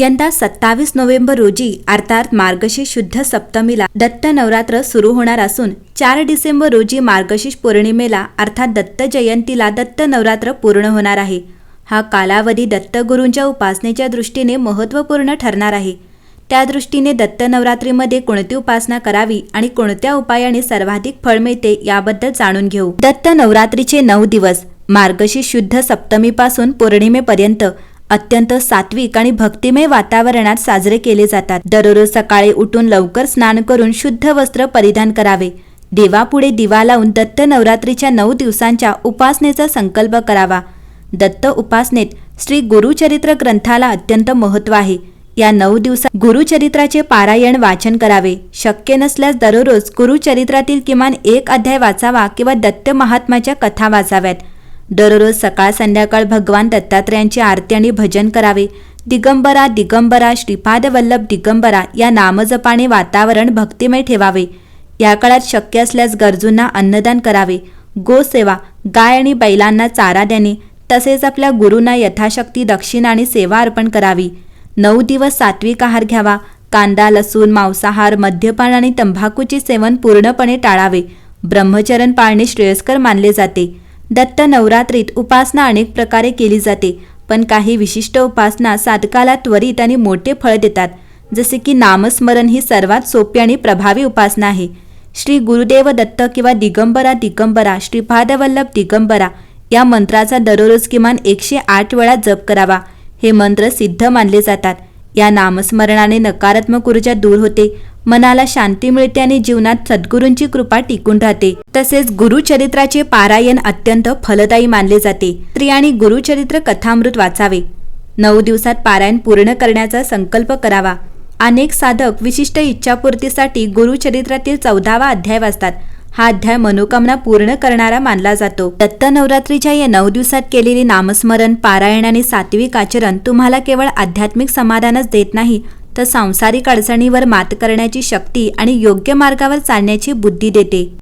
यंदा सत्तावीस नोव्हेंबर रोजी अर्थात मार्गशीर्ष शुद्ध सप्तमीला दत्त नवरात्र सुरू होणार असून चार डिसेंबर रोजी मार्गशीर्ष पौर्णिमेला अर्थात दत्त जयंतीला दत्त नवरात्र पूर्ण होणार आहे. हा कालावधी दत्तगुरूंच्या उपासनेच्या दृष्टीने महत्त्वपूर्ण ठरणार आहे. त्या दृष्टीने दत्त नवरात्रीमध्ये कोणती उपासना करावी आणि कोणत्या उपायाने सर्वाधिक फळ मिळते याबद्दल जाणून घेऊ. दत्त नवरात्रीचे नऊ दिवस मार्गशीर्ष शुद्ध सप्तमीपासून पौर्णिमेपर्यंत अत्यंत सात्विक आणि भक्तिमय वातावरणात साजरे केले जातात. दररोज सकाळी उठून लवकर स्नान करून शुद्ध वस्त्र परिधान करावे. देवापुढे दिवा लावून दत्त नवरात्रीच्या नऊ दिवसांच्या उपासनेचा संकल्प करावा. दत्त उपासनेत श्री गुरुचरित्र ग्रंथाला अत्यंत महत्त्व आहे. या नऊ दिवसात गुरुचरित्राचे पारायण वाचन करावे. शक्य नसल्यास दररोज गुरुचरित्रातील किमान एक अध्याय वाचावा किंवा दत्त महात्माच्या कथा वाचाव्यात. दररोज सकाळ संध्याकाळ भगवान दत्तात्रयांची आरती आणि भजन करावे. दिगंबरा दिगंबरा श्रीपाद वल्लभ दिगंबरा या नामजपाने वातावरण भक्तिमय ठेवावे. या काळात शक्य असल्यास गरजूंना अन्नदान करावे. गोसेवा गाय आणि बैलांना चारा देणे तसेच आपल्या गुरूंना यथाशक्ती दक्षिणा आणि सेवा अर्पण करावी. नऊ दिवस सात्विक आहार घ्यावा. कांदा लसूण मांसाहार मद्यपान आणि तंबाखूचे सेवन पूर्णपणे टाळावे. ब्रह्मचरण पाळणे श्रेयस्कर मानले जाते. दत्त नवरात्रीत उपासना अनेक प्रकारे केली जाते पण काही विशिष्ट उपासना साधकाला त्वरित आणि मोठे फळ देतात जसे की नामस्मरण ही सर्वात सोपी आणि प्रभावी उपासना आहे. श्री गुरुदेव दत्त किंवा दिगंबरा दिगंबरा श्रीपादवल्लभ दिगंबरा या मंत्राचा दररोज किमान एकशे आठ वेळा जप करावा हे मंत्र सिद्ध मानले जातात. या नामस्मरणाने नकारात्मक ऊर्जा दूर होते मनाला शांती मिळते आणि जीवनात सद्गुरूंची कृपा टिकून राहते. तसेच गुरुचरित्राचे पारायण अत्यंत फलदायी मानले जाते. स्त्रियांनी गुरुचरित्र कथामृत वाचावे. नऊ दिवसात पारायण पूर्ण करण्याचा संकल्प करावा. अनेक साधक विशिष्ट इच्छापूर्तीसाठी गुरुचरित्रातील चौदावा अध्याय वाचतात. हा अध्याय मनोकामना पूर्ण करणारा मानला जातो. दत्त नवरात्रीच्या या नऊ दिवसात केलेले नामस्मरण पारायण आणि सात्विक आचरण तुम्हाला केवळ आध्यात्मिक समाधानच देत नाही तर सांसारिक अडचणीवर मात करण्याची शक्ती आणि योग्य मार्गावर चालण्याची बुद्धी देते.